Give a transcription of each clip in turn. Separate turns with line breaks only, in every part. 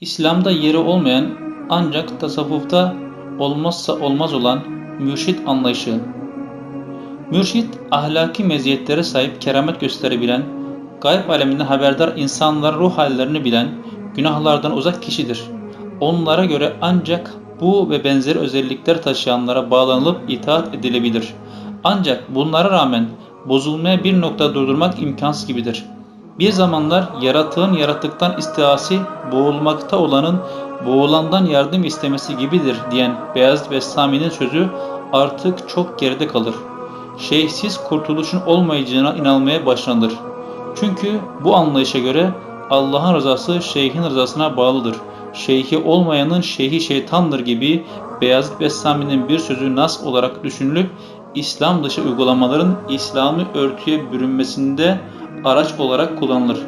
İslam'da yeri olmayan ancak tasavvufta olmazsa olmaz olan mürşit anlayışı. Mürşit ahlaki meziyetlere sahip keramet gösterebilen, gayb aleminden haberdar insanların ruh hallerini bilen, günahlardan uzak kişidir. Onlara göre ancak bu ve benzeri özellikler taşıyanlara bağlanılıp itaat edilebilir. Ancak bunlara rağmen bozulmaya bir nokta durdurmak imkansız gibidir. Bir zamanlar yaratığın yaratıktan istihası boğulmakta olanın boğulandan yardım istemesi gibidir diyen Beyazıt Bestami'nin sözü artık çok geride kalır. Şeyhsiz kurtuluşun olmayacağına inanmaya başlanır. Çünkü bu anlayışa göre Allah'ın rızası şeyhin rızasına bağlıdır. Şeyhi olmayanın şeyhi şeytandır gibi Beyazıt Bestami'nin bir sözü nas olarak düşünülüp İslam dışı uygulamaların İslam'ı örtüye bürünmesinde araç olarak kullanılır.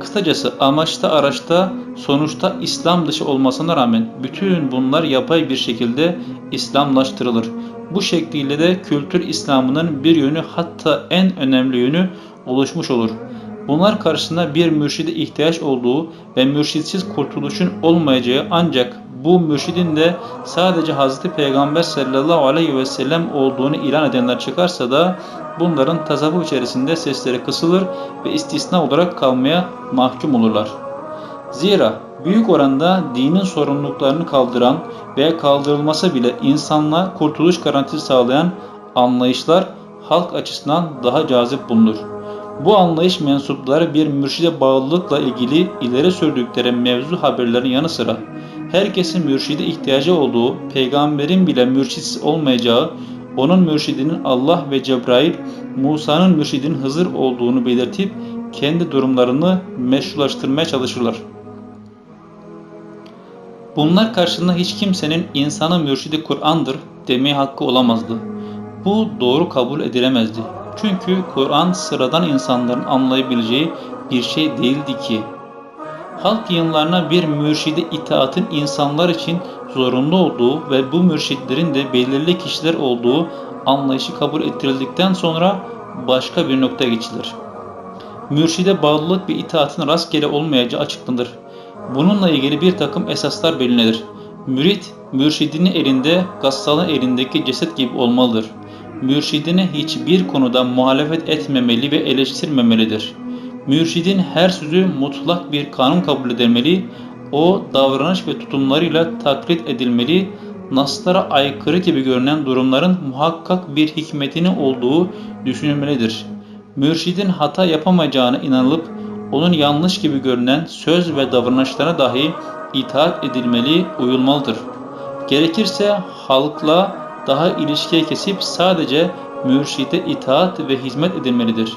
Kısacası amaçta araçta sonuçta İslam dışı olmasına rağmen bütün bunlar yapay bir şekilde İslamlaştırılır. Bu şekliyle de kültür İslam'ının bir yönü hatta en önemli yönü oluşmuş olur. Bunlar karşısında bir mürşide ihtiyaç olduğu ve mürşitsiz kurtuluşun olmayacağı ancak bu mürşidin de sadece Hz. Peygamber sallallahu aleyhi ve sellem olduğunu ilan edenler çıkarsa da bunların tasavvuf içerisinde sesleri kısılır ve istisna olarak kalmaya mahkum olurlar. Zira büyük oranda dinin sorumluluklarını kaldıran veya kaldırılmasa bile insanla kurtuluş garantisi sağlayan anlayışlar halk açısından daha cazip bulunur. Bu anlayış mensupları bir mürşide bağlılıkla ilgili ileri sürdükleri mevzu haberlerin yanı sıra herkesin mürşide ihtiyacı olduğu, peygamberin bile mürşitsiz olmayacağı, onun mürşidinin Allah ve Cebrail, Musa'nın mürşidinin Hızır olduğunu belirtip kendi durumlarını meşrulaştırmaya çalışırlar. Bunlar karşısında hiç kimsenin insanın mürşidi Kur'an'dır demeye hakkı olamazdı. Bu doğru kabul edilemezdi. Çünkü Kur'an sıradan insanların anlayabileceği bir şey değildi ki. Halk yayınlarına bir mürşide itaatın insanlar için zorunlu olduğu ve bu mürşitlerin de belirli kişiler olduğu anlayışı kabul ettirildikten sonra başka bir nokta geçilir. Mürşide bağlılık ve itaatın rastgele olmayacağı açıklanır. Bununla ilgili bir takım esaslar belirlenir. Mürit, mürşidinin elinde, gassalın elindeki ceset gibi olmalıdır. Mürşidine hiçbir konuda muhalefet etmemeli ve eleştirmemelidir. Mürşidin her sözü mutlak bir kanun kabul edilmeli, o davranış ve tutumlarıyla taklit edilmeli, naslara aykırı gibi görünen durumların muhakkak bir hikmetini olduğu düşünülmelidir. Mürşidin hata yapamayacağına inanılıp onun yanlış gibi görünen söz ve davranışlarına dahi itaat edilmeli, uyulmalıdır. Gerekirse halkla daha ilişkiye kesip sadece mürşide itaat ve hizmet edilmelidir.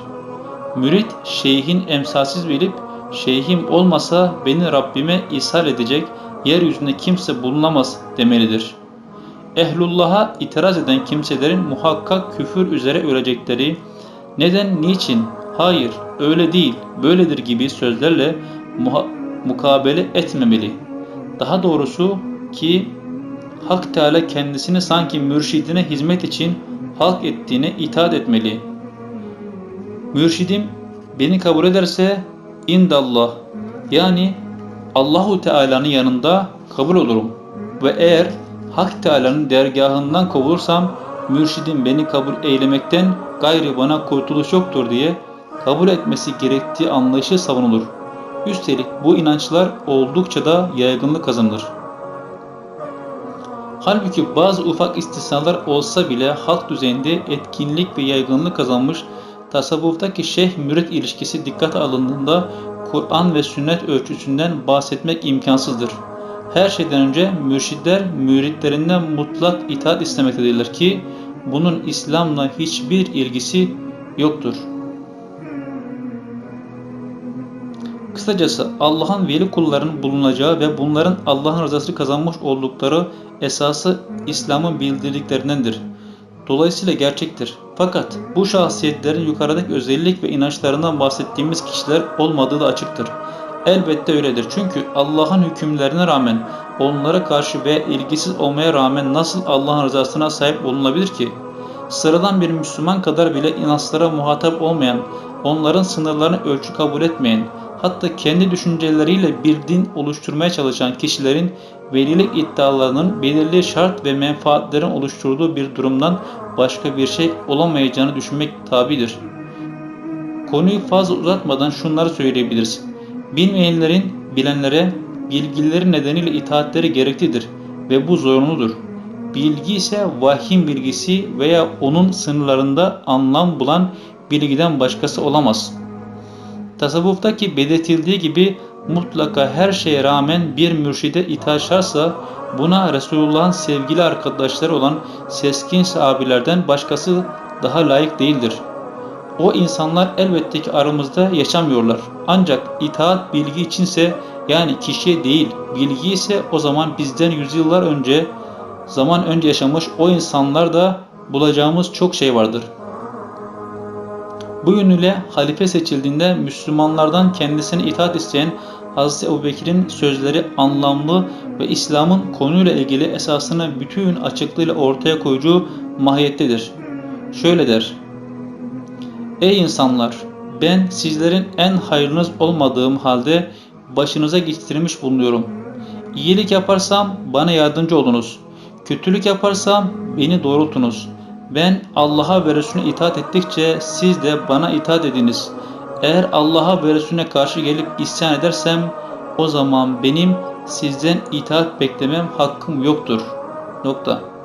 Mürit şeyhin emsalsiz bilip şeyhim olmasa beni Rabbime ishal edecek yeryüzünde kimse bulunamaz demelidir. Ehlullah'a itiraz eden kimselerin muhakkak küfür üzere ölecekleri, neden, niçin, hayır, öyle değil, böyledir gibi sözlerle mukabele etmemeli. Daha doğrusu ki Hak Teala kendisini sanki mürşidine hizmet için halk ettiğine itaat etmeli. Mürşidim beni kabul ederse indallah yani Allahu Teala'nın yanında kabul olurum. Ve eğer Hak Teala'nın dergahından kovulursam mürşidim beni kabul eylemekten gayri bana kurtuluş yoktur diye kabul etmesi gerektiği anlayışı savunulur. Üstelik bu inançlar oldukça da yaygınlık kazanır. Halbuki bazı ufak istisnalar olsa bile halk düzeyinde etkinlik ve yaygınlık kazanmış tasavvuftaki şeyh-mürit ilişkisi dikkate alındığında Kur'an ve sünnet ölçüsünden bahsetmek imkansızdır. Her şeyden önce mürşidler müritlerinden mutlak itaat istemektedirler ki bunun İslam'la hiçbir ilgisi yoktur. Kısacası Allah'ın veli kullarının bulunacağı ve bunların Allah'ın rızasını kazanmış oldukları esası İslam'ın bildirdiklerindendir. Dolayısıyla gerçektir. Fakat bu şahsiyetlerin yukarıdaki özellik ve inançlarından bahsettiğimiz kişiler olmadığı da açıktır. Elbette öyledir. Çünkü Allah'ın hükümlerine rağmen onlara karşı ve ilgisiz olmaya rağmen nasıl Allah'ın rızasına sahip olunabilir ki? Sıradan bir Müslüman kadar bile inançlara muhatap olmayan, onların sınırlarını ölçü kabul etmeyen, hatta kendi düşünceleriyle bir din oluşturmaya çalışan kişilerin velilik iddialarının belirli şart ve menfaatlerin oluşturduğu bir durumdan başka bir şey olamayacağını düşünmek tabidir. Konuyu fazla uzatmadan şunları söyleyebiliriz. Bilmeyenlerin bilenlere bilgileri nedeniyle itaatleri gereklidir ve bu zorunludur. Bilgi ise vahyin bilgisi veya onun sınırlarında anlam bulan bilgiden başkası olamaz. Tasavvuftaki belirtildiği gibi mutlaka her şeye rağmen bir mürşide itaat şartsa buna Resulullah'ın sevgili arkadaşları olan seskin sahabilerden başkası daha layık değildir. O insanlar elbette ki aramızda yaşamıyorlar. Ancak itaat bilgi içinse yani kişiye değil bilgi ise o zaman bizden yüzyıllar önce zaman önce yaşamış o insanlar da bulacağımız çok şey vardır. Bu yönüyle halife seçildiğinde Müslümanlardan kendisine itaat isteyen Hz. Ebubekir'in sözleri anlamlı ve İslam'ın konuyla ilgili esasını bütün açıklığıyla ortaya koyduğu mahiyettedir. Şöyle der. Ey insanlar! Ben sizlerin en hayırınız olmadığım halde başınıza getirmiş bulunuyorum. İyilik yaparsam bana yardımcı olunuz. Kötülük yaparsam beni doğrultunuz. Ben Allah'a ve Resulüne itaat ettikçe siz de bana itaat ediniz. Eğer Allah'a ve Resulüne karşı gelip isyan edersem o zaman benim sizden itaat beklemem hakkım yoktur. Nokta.